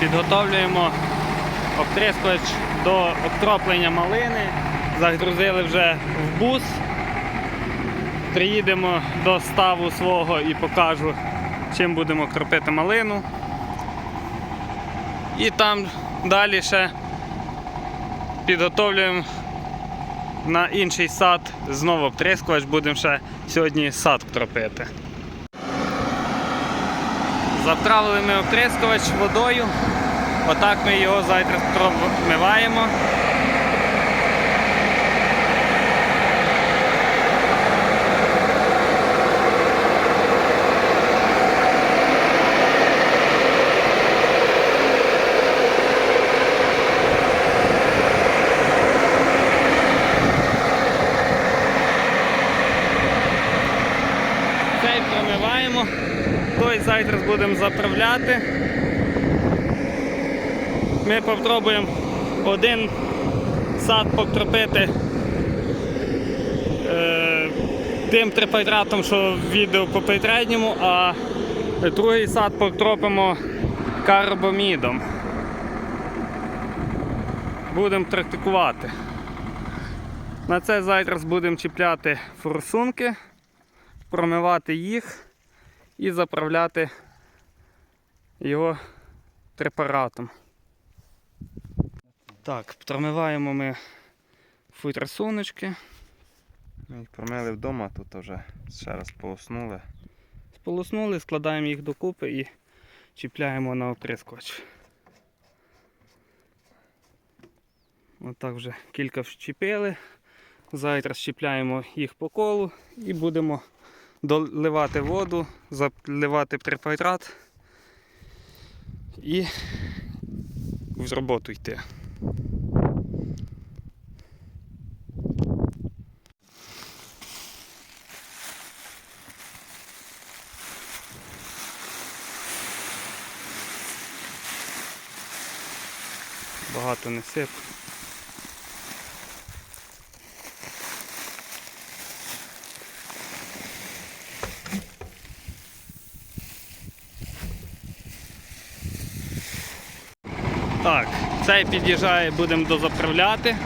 Підготовлюємо обтрискувач до обтроплення малини. Загрузили вже в бус. Приїдемо до ставу свого і покажу, чим будемо кропити малину. І там далі ще підготовлюємо на інший сад знову обтрискувач, будемо ще сьогодні сад кропити. Заправили ми обтрискувач водою. Отак ми його завтра промиваємо. Цей промиваємо. Той будемо заправляти. Ми попробуємо один сад покропити е, тим трипайтратом, що відео попередньому, а другий сад покропимо карбомідом. Будемо практикувати. На це зараз будемо чіпляти форсунки, промивати їх і заправляти його препаратом. Так, промиваємо ми футрасуночки. Ми їх промили вдома, тут вже ще раз поуснули. Сполоснули, складаємо їх докупи і чіпляємо на оприскувач. Отак вже кілька вщепили. Завтра щіпляємо їх по колу і будемо доливати воду, заливати препарат і в роботу йти. Багато не сип. Так, цей під'їжджає, будемо дозаправляти,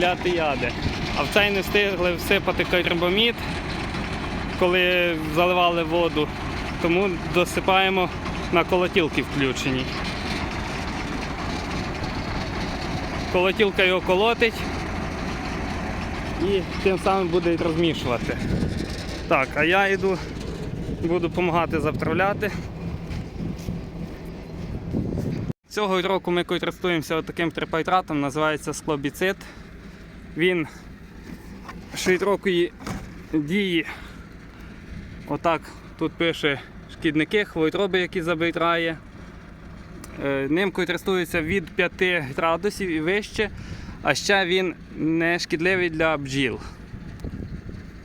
ляти яди. А в цей не встигли всипати карбамід, коли заливали воду. Тому досипаємо на колотілки включені. Колотілка його колотить і тим самим буде розмішувати. Так, а я йду, буду допомагати заправляти. Цього року ми користуємося таким трипайтратом, називається склобіцид. Він широкої дії. Отак тут пише шкідники, хвороби, які забирає. Е, Ним користуються від 5 градусів і вище, а ще він не шкідливий для бджіл.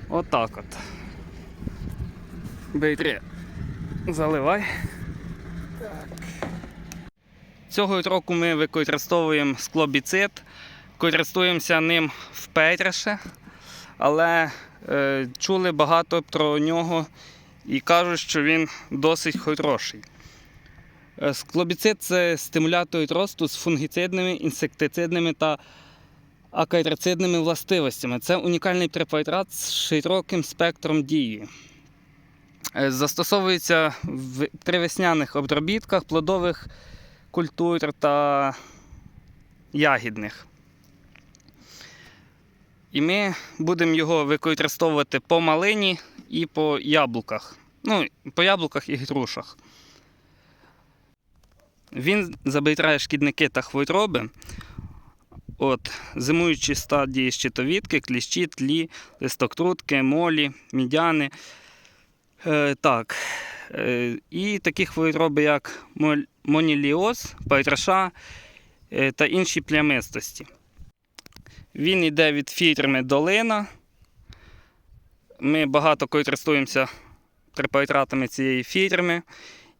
Отак от. Бейтри. Заливай. Цього року ми використовуємо склобіцид, користуємося ним вперше, але е, чули багато про нього і кажуть, що він досить хороший. Е, Склобіцид це стимулятор росту з фунгіцидними, інсектицидними та акарицидними властивостями. Це унікальний препарат з широким спектром дії. Е, Застосовується в, при весняних обробітках плодових культур та ягідних. І ми будемо його використовувати по малині і по яблуках. Ну, по яблуках і грушах. Він забирає шкідники та хвороби. От, зимуючі стадії щитовідки, кліщі, тлі, листотрутки, молі, мідяни. Е, так. Е, і такі хвороби, як моль- моніліоз, пайраша е, та інші плямистості. Він йде від фірми Долина. Ми багато користуємося препаратами цієї фірми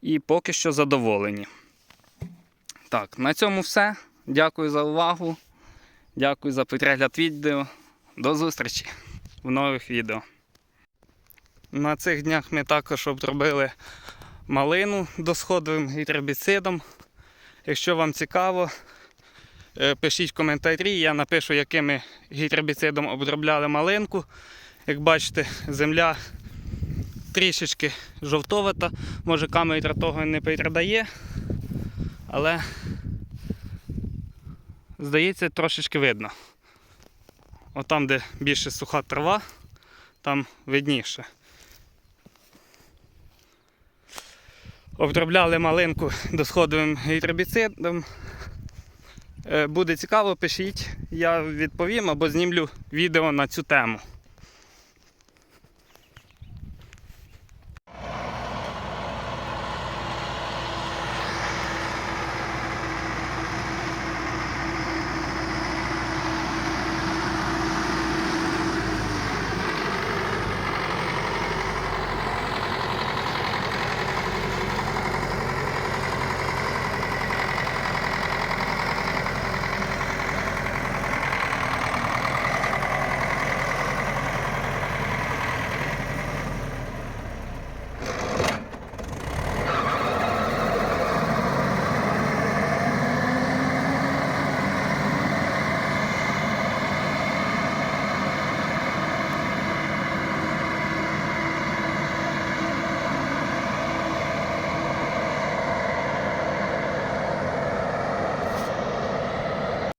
і поки що задоволені. Так, на цьому все. Дякую за увагу. Дякую за перегляд відео. До зустрічі в нових відео. На цих днях ми також обробили малину досходовим гербіцидом. Якщо вам цікаво, е, пишіть коментарі, я напишу, якими гербіцидом обробляли малинку. Як бачите, земля трішечки жовтовата, може камера того не передає, але здається, трошечки видно. Отам, де більше суха трава, там видніше. Обробляли малинку досходовим гідробіцидом. Е, Буде цікаво, пишіть, я відповім або знімлю відео на цю тему.